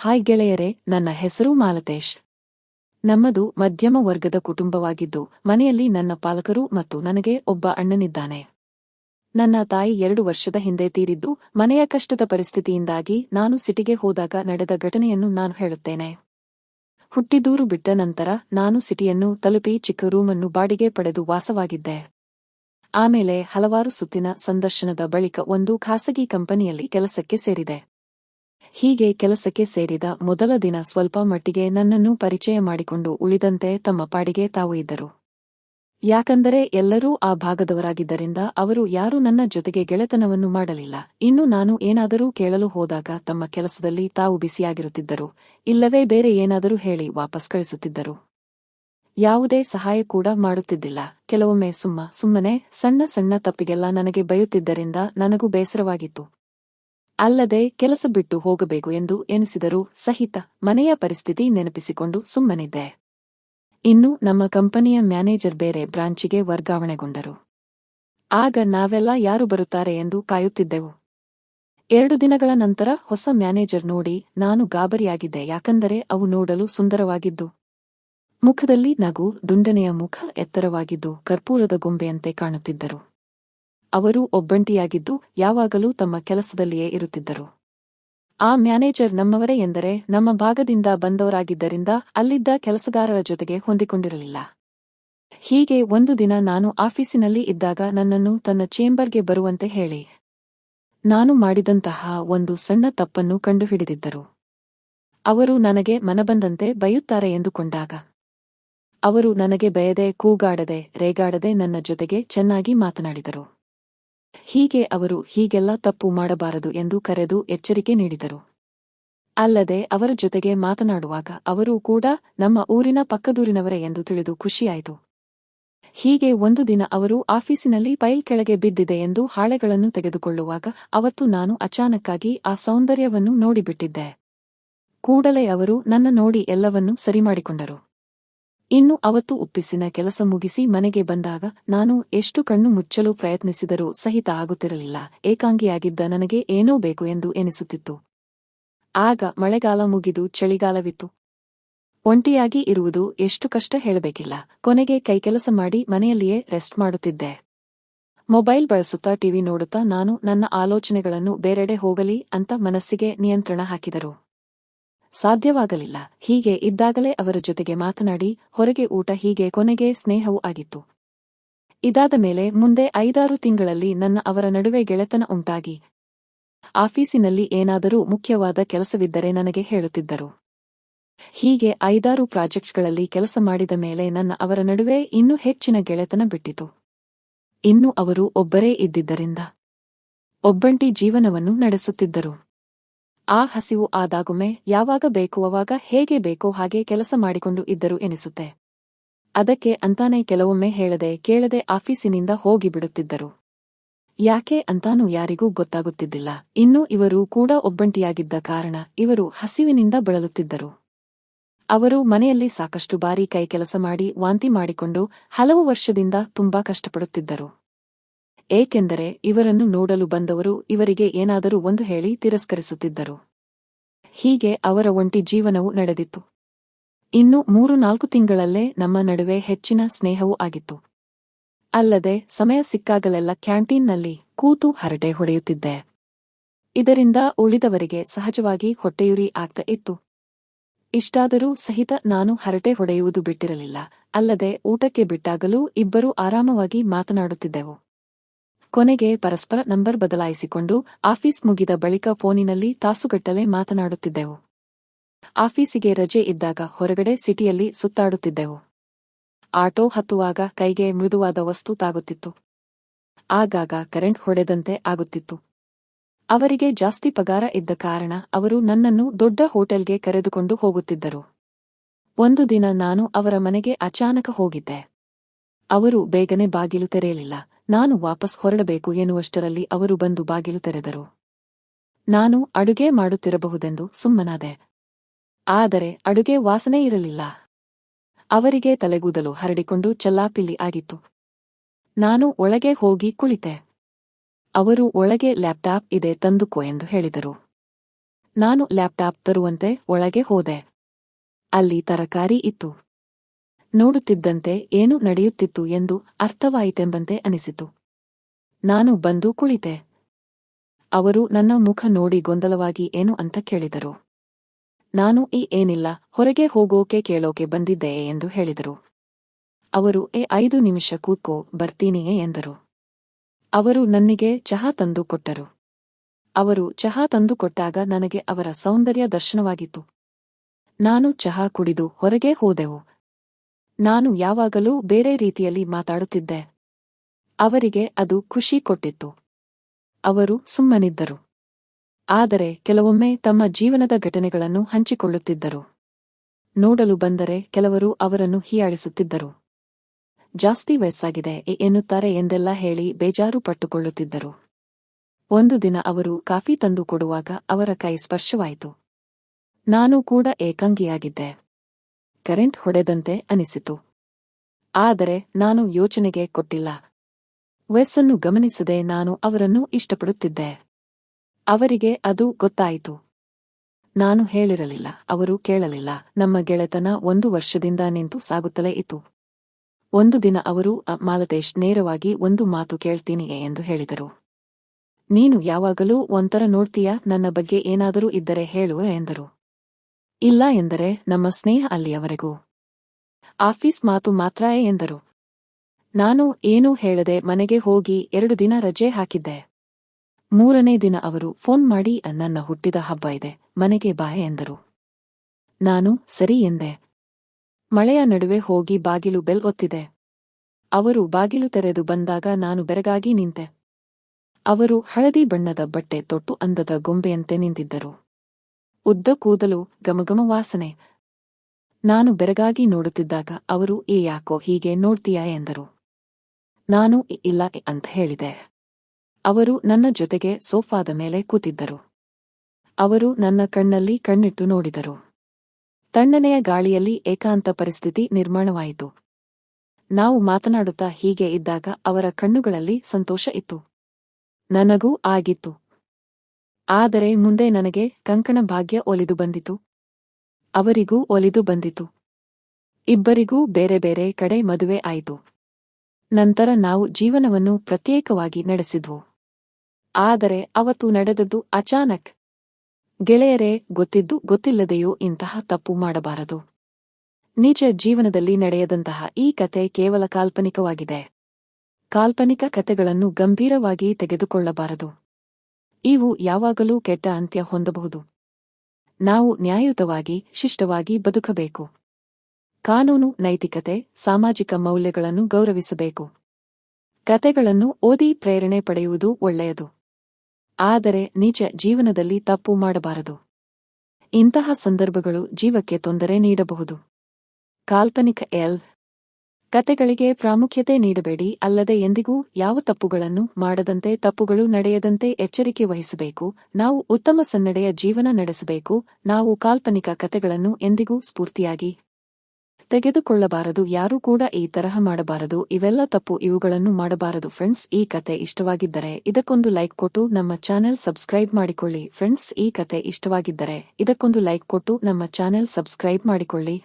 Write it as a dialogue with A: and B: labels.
A: Hi ಗೆಳೆಯರೇ, ನನ್ನ ಹೆಸರು ಮಾಲತೇಶ್. ನಮ್ಮದು ಮಧ್ಯಮ ವರ್ಗದ ಕುಟುಂಬವಾಗಿದ್ದು, ಮನೆಯಲ್ಲಿ ನನ್ನ ಪಾಲಕರು ಮತ್ತು ನನಗೆ ಒಬ್ಬ ಅಣ್ಣನಿದ್ದಾನೆ. ನನ್ನ ತಾಯಿ ಎರಡು ವರ್ಷದ ಹಿಂದೆ ತೀರಿದ್ದು, ಮನೆಯ ಕಷ್ಟದ ಪರಿಸ್ಥಿತಿಯಿಂದಾಗಿ ನಾನು ಸಿಟಿಗೆ ಹೋದಾಗ ನಡೆದ ಘಟನೆಯನ್ನು ನಾನು ಹೇಳುತ್ತೇನೆ. ಹುಟ್ಟಿದೂರು ಬಿಟ್ಟ ನಂತರ ನಾನು ಸಿಟಿಯನ್ನು ತಲುಪಿ ಚಿಕ್ಕ ರೂಮನ್ನು ಬಾಡಿಗೆ ಪಡೆದು ವಾಸವಾಗಿದ್ದೆ. ಆಮೇಲೆ ಹಲವಾರು ಸುತ್ತಿನ ಸಂದರ್ಶನದ ಬಳಿಕ ಒಂದು ಖಾಸಗಿ ಕಂಪನಿಯಲ್ಲಿ ಕೆಲಸಕ್ಕೆ ಸೇರಿದೆ. ಹೀಗೆ ಕೆಲಸಕ್ಕೆ ಸೇರಿದ ಮೊದಲ ದಿನ ಸ್ವಲ್ಪ ಮಟ್ಟಿಗೆ ನನ್ನನ್ನು ಪರಿಚಯ ಮಾಡಿಕೊಂಡು ಉಳಿದಂತೆ ತಮ್ಮ ಪಾಡಿಗೆ ತಾವು ಇದ್ದರು. ಯಾಕಂದರೆ ಎಲ್ಲರೂ ಆ ಭಾಗದವರಾಗಿದ್ದರಿಂದ ಅವರು ಯಾರೂ ನನ್ನ ಜೊತೆಗೆ ಗೆಳೆತನವನ್ನು ಮಾಡಲಿಲ್ಲ. ಇನ್ನು ನಾನು ಏನಾದರೂ ಕೇಳಲು ಹೋದಾಗ ತಮ್ಮ ಕೆಲಸದಲ್ಲಿ ತಾವು ಬಿಸಿಯಾಗಿರುತ್ತಿದ್ದರು ಇಲ್ಲವೇ ಬೇರೆ ಏನಾದರೂ ಹೇಳಿ ವಾಪಸ್ ಕಳಿಸುತ್ತಿದ್ದರು. ಯಾವುದೇ ಸಹಾಯ ಕೂಡ ಮಾಡುತ್ತಿದ್ದಿಲ್ಲ. ಕೆಲವೊಮ್ಮೆ ಸುಮ್ಮ, ಸುಮ್ಮನೆ ಸಣ್ಣ ಸಣ್ಣ ತಪ್ಪಿಗೆಲ್ಲ ನನಗೆ ಬಯುತ್ತಿದ್ದರಿಂದ ನನಗೂ ಬೇಸರವಾಗಿತ್ತು. ಅಲ್ಲದೆ ಕೆಲಸ ಬಿಟ್ಟು ಹೋಗಬೇಕು ಎಂದು ಎನಿಸಿದರೂ ಸಹಿತ ಮನೆಯ ಪರಿಸ್ಥಿತಿ ನೆನಪಿಸಿಕೊಂಡು ಸುಮ್ಮನಿದ್ದೆ. ಇನ್ನು ನಮ್ಮ ಕಂಪನಿಯ ಮ್ಯಾನೇಜರ್ ಬೇರೆ ಬ್ರಾಂಚಿಗೆ ವರ್ಗಾವಣೆಗೊಂಡರು. ಆಗ ನಾವೆಲ್ಲ ಯಾರು ಬರುತ್ತಾರೆ ಎಂದು ಕಾಯುತ್ತಿದ್ದೆವು. ಎರಡು ದಿನಗಳ ನಂತರ ಹೊಸ ಮ್ಯಾನೇಜರ್ ನೋಡಿ ನಾನು ಗಾಬರಿಯಾಗಿದ್ದೆ ಯಾಕಂದರೆ ಅವು ನೋಡಲು ಸುಂದರವಾಗಿದ್ದು. ಮುಖದಲ್ಲಿ ನಗು, ದುಂಡನೆಯ ಮುಖ, ಎತ್ತರವಾಗಿದ್ದು, ಕರ್ಪೂರದ ಗೊಂಬೆಯಂತೆ ಕಾಣುತ್ತಿದ್ದರು. ಅವರು ಒಬ್ಬಂಟಿಯಾಗಿದ್ದು ಯಾವಾಗಲೂ ತಮ್ಮ ಕೆಲಸದಲ್ಲಿಯೇ ಇರುತ್ತಿದ್ದರು. ಆ ಮ್ಯಾನೇಜರ್ ನಮ್ಮವರೇ ಎಂದರೆ ನಮ್ಮ ಭಾಗದಿಂದ ಬಂದವರಾಗಿದ್ದರಿಂದ ಅಲ್ಲಿದ್ದ ಕೆಲಸಗಾರರ ಜೊತೆಗೆ ಹೊಂದಿಕೊಂಡಿರಲಿಲ್ಲ. ಹೀಗೆ ಒಂದು ದಿನ ನಾನು ಆಫೀಸಿನಲ್ಲಿ ಇದ್ದಾಗ ನನ್ನನ್ನು ತನ್ನ ಚೇಂಬರ್ಗೆ ಬರುವಂತೆ ಹೇಳಿ. ನಾನು ಮಾಡಿದಂತಹ ಒಂದು ಸಣ್ಣ ತಪ್ಪನ್ನು ಕಂಡುಹಿಡಿದಿದ್ದರು. ಅವರು ನನಗೆ ಮನಬಂದಂತೆ ಬೈಯುತ್ತಾರೆ ಎಂದುಕೊಂಡಾಗ. ಅವರು ನನಗೆ ಬಯದೆ ಕೂಗಾಡದೆ ರೇಗಾಡದೆ ನನ್ನ ಜೊತೆಗೆ ಚೆನ್ನಾಗಿ ಮಾತನಾಡಿದರು. ಹೀಗೆ ಅವರು ಹೀಗೆಲ್ಲ ತಪ್ಪು ಮಾಡಬಾರದು ಎಂದು ಕರೆದು ಎಚ್ಚರಿಕೆ ನೀಡಿದರು. ಅಲ್ಲದೆ ಅವರ ಜೊತೆಗೆ ಮಾತನಾಡುವಾಗ ಅವರೂ ಕೂಡ ನಮ್ಮ ಊರಿನ ಪಕ್ಕದೂರಿನವರೇ ಎಂದು ತಿಳಿದು ಖುಷಿಯಾಯಿತು. ಹೀಗೆ ಒಂದು ದಿನ ಅವರು ಆಫೀಸಿನಲ್ಲಿ ಪೈಲ್ ಕೆಳಗೆ ಬಿದ್ದಿದೆ ಎಂದು ಹಾಳೆಗಳನ್ನು ತೆಗೆದುಕೊಳ್ಳುವಾಗ ಅವತ್ತು ನಾನು ಅಚಾನಕ್ಕಾಗಿ ಆ ಸೌಂದರ್ಯವನ್ನು ನೋಡಿಬಿಟ್ಟಿದ್ದೆ. ಕೂಡಲೇ ಅವರು ನನ್ನ ನೋಡಿ ಎಲ್ಲವನ್ನೂ ಸರಿಮಾಡಿಕೊಂಡರು. ಇನ್ನು ಅವತ್ತು ಉಪ್ಪಿಸಿನ ಕೆಲಸ ಮುಗಿಸಿ ಮನೆಗೆ ಬಂದಾಗ ನಾನು ಎಷ್ಟು ಕಣ್ಣು ಮುಚ್ಚಲು ಪ್ರಯತ್ನಿಸಿದರೂ ಸಹಿತ ಆಗುತ್ತಿರಲಿಲ್ಲ. ಏಕಾಂಗಿಯಾಗಿದ್ದ ನನಗೆ ಏನೋ ಬೇಕು ಎಂದು ಎನಿಸುತ್ತಿತ್ತು. ಆಗ ಮಳೆಗಾಲ ಮುಗಿದು ಚಳಿಗಾಲವಿತ್ತು. ಒಂಟಿಯಾಗಿ ಇರುವುದು ಎಷ್ಟು ಕಷ್ಟ ಹೇಳಬೇಕಿಲ್ಲ. ಕೊನೆಗೆ ಕೈಕೆಲಸ ಮಾಡಿ ಮನೆಯಲ್ಲಿಯೇ ರೆಸ್ಟ್ ಮಾಡುತ್ತಿದ್ದೆ. ಮೊಬೈಲ್ ಬಳಸುತ್ತಾ ಟಿವಿ ನೋಡುತ್ತಾ ನಾನು ನನ್ನ ಆಲೋಚನೆಗಳನ್ನು ಬೇರೆಡೆ ಹೋಗಲಿ ಅಂತ ಮನಸ್ಸಿಗೆ ನಿಯಂತ್ರಣ ಹಾಕಿದರು. ಸಾಧ್ಯವಾಗಲಿಲ್ಲ. ಹೀಗೆ ಇದ್ದಾಗಲೇ ಅವರ ಜೊತೆಗೆ ಮಾತನಾಡಿ, ಹೊರಗೆ ಊಟ ಹೀಗೆ ಕೊನೆಗೆ ಸ್ನೇಹವೂ ಆಗಿತ್ತು. ಇದಾದ ಮೇಲೆ ಮುಂದೆ ಐದಾರು ತಿಂಗಳಲ್ಲಿ ನನ್ನ ಅವರ ನಡುವೆ ಗೆಳೆತನ ಉಂಟಾಗಿ. ಆಫೀಸಿನಲ್ಲಿ ಏನಾದರೂ ಮುಖ್ಯವಾದ ಕೆಲಸವಿದ್ದರೆ ನನಗೆ ಹೇಳುತ್ತಿದ್ದರು. ಹೀಗೆ ಐದಾರು ಪ್ರಾಜೆಕ್ಟ್ಗಳಲ್ಲಿ ಕೆಲಸ ಮಾಡಿದ ಮೇಲೆ ನನ್ನ ಅವರ ನಡುವೆ ಇನ್ನೂ ಹೆಚ್ಚಿನ ಗೆಳೆತನ ಬಿಟ್ಟಿತು. ಇನ್ನು ಅವರು ಒಬ್ಬರೇ ಇದ್ದಿದ್ದರಿಂದ ಒಬ್ಬಂಟಿ ಜೀವನವನ್ನು ನಡೆಸುತ್ತಿದ್ದರು. ಆ ಹಸಿವು ಆದಾಗೊಮ್ಮೆ ಯಾವಾಗ ಬೇಕು ಅವಾಗ ಹೇಗೆ ಬೇಕೋ ಹಾಗೆ ಕೆಲಸ ಮಾಡಿಕೊಂಡು ಇದ್ದರು ಎನಿಸುತ್ತೆ. ಅದಕ್ಕೆ ಅಂತಾನೆ ಕೆಲವೊಮ್ಮೆ ಹೇಳದೆ ಕೇಳದೆ ಆಫೀಸಿನಿಂದ ಹೋಗಿಬಿಡುತ್ತಿದ್ದರು ಯಾಕೆ ಅಂತಾನೂ ಯಾರಿಗೂ ಗೊತ್ತಾಗುತ್ತಿದ್ದಿಲ್ಲ. ಇನ್ನು ಇವರು ಕೂಡ ಒಬ್ಬಂಟಿಯಾಗಿದ್ದ ಕಾರಣ ಇವರು ಹಸಿವಿನಿಂದ ಬಳಲುತ್ತಿದ್ದರು. ಅವರು ಮನೆಯಲ್ಲಿ ಸಾಕಷ್ಟು ಬಾರಿ ಕೈ ಕೆಲಸ ಮಾಡಿ ವಾಂತಿ ಮಾಡಿಕೊಂಡು ಹಲವು ವರ್ಷದಿಂದ ತುಂಬಾ ಕಷ್ಟಪಡುತ್ತಿದ್ದರು. ಏಕೆಂದರೆ ಇವರನ್ನು ನೋಡಲು ಬಂದವರು ಇವರಿಗೆ ಏನಾದರೂ ಒಂದು ಹೇಳಿ ತಿರಸ್ಕರಿಸುತ್ತಿದ್ದರು. ಹೀಗೆ ಅವರ ಒಂಟಿ ಜೀವನವು ನಡೆದಿತ್ತು. ಇನ್ನು ಮೂರು ನಾಲ್ಕು ತಿಂಗಳಲ್ಲೇ ನಮ್ಮ ನಡುವೆ ಹೆಚ್ಚಿನ ಸ್ನೇಹವೂ ಆಗಿತ್ತು. ಅಲ್ಲದೆ ಸಮಯ ಸಿಕ್ಕಾಗಲೆಲ್ಲ ಕ್ಯಾಂಟೀನ್ನಲ್ಲಿ ಕೂತು ಹರಟೆ ಹೊಡೆಯುತ್ತಿದ್ದೆ. ಇದರಿಂದ ಉಳಿದವರಿಗೆ ಸಹಜವಾಗಿ ಹೊಟ್ಟೆಯುರಿ ಆಗ್ತಾ ಇತ್ತು. ಇಷ್ಟಾದರೂ ಸಹಿತ ನಾನು ಹರಟೆ ಹೊಡೆಯುವುದು ಬಿಟ್ಟಿರಲಿಲ್ಲ. ಅಲ್ಲದೆ ಊಟಕ್ಕೆ ಬಿಟ್ಟಾಗಲೂ ಇಬ್ಬರೂ ಆರಾಮವಾಗಿ ಮಾತನಾಡುತ್ತಿದ್ದೆವು. ಕೊನೆಗೆ ಪರಸ್ಪರ ನಂಬರ್ ಬದಲಾಯಿಸಿಕೊಂಡು ಆಫೀಸ್ ಮುಗಿದ ಬಳಿಕ ಫೋನಿನಲ್ಲಿ ತಾಸುಗಟ್ಟಲೆ ಮಾತನಾಡುತ್ತಿದ್ದೆವು. ಆಫೀಸಿಗೆ ರಜೆ ಇದ್ದಾಗ ಹೊರಗಡೆ ಸಿಟಿಯಲ್ಲಿ ಸುತ್ತಾಡುತ್ತಿದ್ದೆವು. ಆಟೋ ಹತ್ತುವಾಗ ಕೈಗೆ ಮೃದುವಾದ ವಸ್ತು ತಾಗುತ್ತಿತ್ತು. ಆಗಾಗ ಕರೆಂಟ್ ಹೊಡೆದಂತೆ ಆಗುತ್ತಿತ್ತು. ಅವರಿಗೆ ಜಾಸ್ತಿ ಪಗಾರ ಇದ್ದ ಕಾರಣ ಅವರು ನನ್ನನ್ನು ದೊಡ್ಡ ಹೋಟೆಲ್ಗೆ ಕರೆದುಕೊಂಡು ಹೋಗುತ್ತಿದ್ದರು. ಒಂದು ದಿನ ನಾನು ಅವರ ಮನೆಗೆ ಅಚಾನಕ ಹೋಗಿದ್ದೆ. ಅವರು ಬೇಗನೆ ಬಾಗಿಲು ತೆರೆಯಲಿಲ್ಲ. ನಾನು ವಾಪಸ್ ಹೊರಡಬೇಕು ಎನ್ನುವಷ್ಟರಲ್ಲಿ ಅವರು ಬಂದು ಬಾಗಿಲು ತೆರೆದರು. ನಾನು ಅಡುಗೆ ಮಾಡುತ್ತಿರಬಹುದೆಂದು ಸುಮ್ಮನಾದೆ. ಆದರೆ ಅಡುಗೆ ವಾಸನೆ ಇರಲಿಲ್ಲ. ಅವರಿಗೆ ತಲೆಗೂದಲು ಹರಡಿಕೊಂಡು ಚಲ್ಲಾಪಿಲ್ಲಿ ಆಗಿತ್ತು. ನಾನು ಒಳಗೆ ಹೋಗಿ ಕುಳಿತೆ. ಅವರು ಒಳಗೆ ಲ್ಯಾಪ್ಟಾಪ್ ಇದೆ ತಂದುಕೋ ಎಂದು ಹೇಳಿದರು. ನಾನು ಲ್ಯಾಪ್ಟಾಪ್ ತರುವಂತೆ ಒಳಗೆ ಹೋದೆ. ಅಲ್ಲಿ ತರಕಾರಿ ಇತ್ತು. ನೋಡುತ್ತಿದ್ದಂತೆ ಏನು ನಡೆಯುತ್ತಿತ್ತು ಎಂದು ಅರ್ಥವಾಯಿತೆಂಬಂತೆ ಅನಿಸಿತು. ನಾನು ಬಂದು ಕುಳಿತೆ. ಅವರು ನನ್ನ ಮುಖ ನೋಡಿ ಗೊಂದಲವಾಗಿ ಏನು ಅಂತ ಕೇಳಿದರು. ನಾನು ಈ ಏನಿಲ್ಲ, ಹೊರಗೆ ಹೋಗೋಕೆ ಕೇಳೋಕೆ ಬಂದಿದ್ದೆ ಎಂದು ಹೇಳಿದರು. ಅವರು, ಏ, ಐದು ನಿಮಿಷ ಕೂತ್ಕೋ, ಬರ್ತೀನಿಯೇ ಎಂದರು. ಅವರು ನನ್ನಿಗೆ ಚಹಾ ತಂದು ಕೊಟ್ಟರು. ಅವರು ಚಹಾ ತಂದು ಕೊಟ್ಟಾಗ ನನಗೆ ಅವರ ಸೌಂದರ್ಯ ದರ್ಶನವಾಗಿತ್ತು. ನಾನು ಚಹಾ ಕುಡಿದು ಹೊರಗೆ ಹೋದೆವು. ನಾನು ಯಾವಾಗಲೂ ಬೇರೆ ರೀತಿಯಲ್ಲಿ ಮಾತಾಡುತ್ತಿದ್ದೆ. ಅವರಿಗೆ ಅದು ಖುಷಿ ಕೊಟ್ಟಿತ್ತು. ಅವರು ಸುಮ್ಮನಿದ್ದರು. ಆದರೆ ಕೆಲವೊಮ್ಮೆ ತಮ್ಮ ಜೀವನದ ಘಟನೆಗಳನ್ನು ಹಂಚಿಕೊಳ್ಳುತ್ತಿದ್ದರು. ನೋಡಲು ಬಂದರೆ ಕೆಲವರು ಅವರನ್ನು ಹೀಯಾಳಿಸುತ್ತಿದ್ದರು. ಜಾಸ್ತಿ ವಯಸ್ಸಾಗಿದೆ ಎನ್ನುತ್ತಾರೆ ಎಂದೆಲ್ಲ ಹೇಳಿ ಬೇಜಾರು ಪಟ್ಟುಕೊಳ್ಳುತ್ತಿದ್ದರು. ಒಂದು ದಿನ ಅವರು ಕಾಫಿ ತಂದು ಕೊಡುವಾಗ ಅವರ ಕೈ ಸ್ಪರ್ಶವಾಯಿತು. ನಾನು ಕೂಡ ಏಕಾಂಗಿಯಾಗಿದ್ದೆ. ಕರೆಂಟ್ ಹೊಡೆದಂತೆ ಅನಿಸಿತು. ಆದರೆ ನಾನು ಯೋಚನೆಗೆ ಕೊಟ್ಟಿಲ್ಲ. ವೆಸ್ಸನ್ನು ಗಮನಿಸದೆ ನಾನು ಅವರನ್ನು ಇಷ್ಟಪಡುತ್ತಿದ್ದೆ. ಅವರಿಗೆ ಅದು ಗೊತ್ತಾಯಿತು. ನಾನು ಹೇಳಿರಲಿಲ್ಲ ಅವರು ಕೇಳಲಿಲ್ಲ. ನಮ್ಮ ಗೆಳೆತನ ಒಂದು ವರ್ಷದಿಂದ ನಿಂತು ಸಾಗುತ್ತಲೇ ಇತ್ತು. ಒಂದು ದಿನ ಅವರು "ಅ, ಮಾಲತೇಶ್ ನೇರವಾಗಿ ಒಂದು ಮಾತು ಕೇಳ್ತೀನಿಯೇ ಎಂದು ಹೇಳಿದರು. ನೀನು ಯಾವಾಗಲೂ ಒಂಥರ ನೋಡ್ತೀಯಾ? ನನ್ನ ಬಗ್ಗೆ ಏನಾದರೂ ಇದ್ದರೆ ಹೇಳುವ ಎಂದರು. ಇಲ್ಲ ಎಂದರೆ ನಮ್ಮ ಸ್ನೇಹ ಅಲ್ಲಿಯವರೆಗೂ. ಆಫೀಸ್ ಮಾತು ಮಾತ್ರಯೇ ಎಂದರು. ನಾನು ಏನೂ ಹೇಳದೆ ಮನೆಗೆ ಹೋಗಿ ಎರಡು ದಿನ ರಜೆ ಹಾಕಿದ್ದೆ. ಮೂರನೇ ದಿನ ಅವರು ಫೋನ್ ಮಾಡಿ ನನ್ನ ಹುಟ್ಟಿದ ಹಬ್ಬ ಇದೆ, ಮನೆಗೆ ಬಾ ಎಂದರು. ನಾನು, ಸರಿ ಎಂದೆ. ಮಳೆಯ ನಡುವೆ ಹೋಗಿ ಬಾಗಿಲು ಬೆಲ್ ಒತ್ತಿದೆ. ಅವರು ಬಾಗಿಲು ತೆರೆದು ಬಂದಾಗ ನಾನು ಬೆರಗಾಗಿ ನಿಂತೆ. ಅವರು ಹಳದಿ ಬಣ್ಣದ ಬಟ್ಟೆ ತೊಟ್ಟು ಅಂದದ ಗೊಂಬೆಯಂತೆ ನಿಂತಿದ್ದರು. ಉದ್ದ ಕೂದಲು ಗಮಗಮ ವಾಸನೆ. ನಾನು ಬೆರಗಾಗಿ ನೋಡುತ್ತಿದ್ದಾಗ ಅವರು, ಏ ಯಾಕೋ, ಹೀಗೆ ನೋಡ್ತೀಯಾ? ಎಂದರು. ನಾನು ಇಲ್ಲ ಅಂತ ಹೇಳಿದೆ. ಅವರು ನನ್ನ ಜೊತೆಗೆ ಸೋಫಾದ ಮೇಲೆ ಕೂತಿದ್ದರು. ಅವರು ನನ್ನ ಕಣ್ಣಲ್ಲಿ ಕಣ್ಣಿಟ್ಟು ನೋಡಿದರು. ತಣ್ಣನೆಯ ಗಾಳಿಯಲ್ಲಿ ಏಕಾಂತ ಪರಿಸ್ಥಿತಿ ನಿರ್ಮಾಣವಾಯಿತು. ನಾವು ಮಾತನಾಡುತ್ತಾ ಹೀಗೆ ಇದ್ದಾಗ ಅವರ ಕಣ್ಣುಗಳಲ್ಲಿ ಸಂತೋಷ ಇತ್ತು. ನನಗೂ ಆಗಿತ್ತು. ಆದರೆ ಮುಂದೆ ನನಗೆ ಕಂಕಣ ಭಾಗ್ಯ ಒಲಿದು ಬಂದಿತು. ಅವರಿಗೂ ಒಲಿದು ಬಂದಿತು. ಇಬ್ಬರಿಗೂ ಬೇರೆ ಬೇರೆ ಕಡೆ ಮದುವೆ ಆಯಿತು. ನಂತರ ನಾವು ಜೀವನವನ್ನು ಪ್ರತ್ಯೇಕವಾಗಿ ನಡೆಸಿದ್ವು. ಆದರೆ ಅವತ್ತು ನಡೆದದ್ದು ಅಚಾನಕ್. ಗೆಳೆಯರೇ, ಗೊತ್ತಿದ್ದು ಗೊತ್ತಿಲ್ಲದೆಯೂ ಇಂತಹ ತಪ್ಪು ಮಾಡಬಾರದು. ನಿಜ ಜೀವನದಲ್ಲಿ ನಡೆಯದಂತಹ ಈ ಕತೆ ಕೇವಲ ಕಾಲ್ಪನಿಕವಾಗಿದೆ. ಕಾಲ್ಪನಿಕ ಕತೆಗಳನ್ನು ಗಂಭೀರವಾಗಿ ತೆಗೆದುಕೊಳ್ಳಬಾರದು. ಇವು ಯಾವಾಗಲೂ ಕೆಟ್ಟ ಅಂತ್ಯ ಹೊಂದಬಹುದು. ನಾವು ನ್ಯಾಯಯುತವಾಗಿ, ಶಿಷ್ಟವಾಗಿ ಬದುಕಬೇಕು. ಕಾನೂನು, ನೈತಿಕತೆ, ಸಾಮಾಜಿಕ ಮೌಲ್ಯಗಳನ್ನು ಗೌರವಿಸಬೇಕು. ಕತೆಗಳನ್ನು ಓದಿ ಪ್ರೇರಣೆ ಪಡೆಯುವುದು ಒಳ್ಳೆಯದು. ಆದರೆ ನಿಜ ಜೀವನದಲ್ಲಿ ತಪ್ಪು ಮಾಡಬಾರದು. ಇಂತಹ ಸಂದರ್ಭಗಳು ಜೀವಕ್ಕೆ ತೊಂದರೆ ನೀಡಬಹುದು. ಕಾಲ್ಪನಿಕ ಎಲ್. ಕತೆಗಳಿಗೆ ಪ್ರಾಮುಖ್ಯತೆ ನೀಡಬೇಡಿ, ಅಲ್ಲದೆ ಎಂದಿಗೂ ಯಾವ ತಪ್ಪುಗಳನ್ನು ಮಾಡದಂತೆ, ತಪ್ಪುಗಳು ನಡೆಯದಂತೆ ಎಚ್ಚರಿಕೆ ವಹಿಸಬೇಕು. ನಾವು ಉತ್ತಮ ಸನ್ನಡೆಯ ಜೀವನ ನಡೆಸಬೇಕು. ನಾವು ಕಾಲ್ಪನಿಕ ಕತೆಗಳನ್ನು ಎಂದಿಗೂ ಸ್ಫೂರ್ತಿಯಾಗಿ ತೆಗೆದುಕೊಳ್ಳಬಾರದು. ಯಾರೂ ಕೂಡ ಈ ತರಹ ಮಾಡಬಾರದು. ಇವೆಲ್ಲ ತಪ್ಪು ಇವುಗಳನ್ನು ಮಾಡಬಾರದು. ಫ್ರೆಂಡ್ಸ್, ಈ ಕತೆ ಇಷ್ಟವಾಗಿದ್ದರೆ ಇದಕ್ಕೊಂದು ಲೈಕ್ ಕೊಟ್ಟು ನಮ್ಮ ಚಾನೆಲ್ ಸಬ್ಸ್ಕ್ರೈಬ್ ಮಾಡಿಕೊಳ್ಳಿ. ಫ್ರೆಂಡ್ಸ್, ಈ ಕತೆ ಇಷ್ಟವಾಗಿದ್ದರೆ ಇದಕ್ಕೊಂದು ಲೈಕ್ ಕೊಟ್ಟು ನಮ್ಮ ಚಾನೆಲ್ ಸಬ್ಸ್ಕ್ರೈಬ್ ಮಾಡಿಕೊಳ್ಳಿ.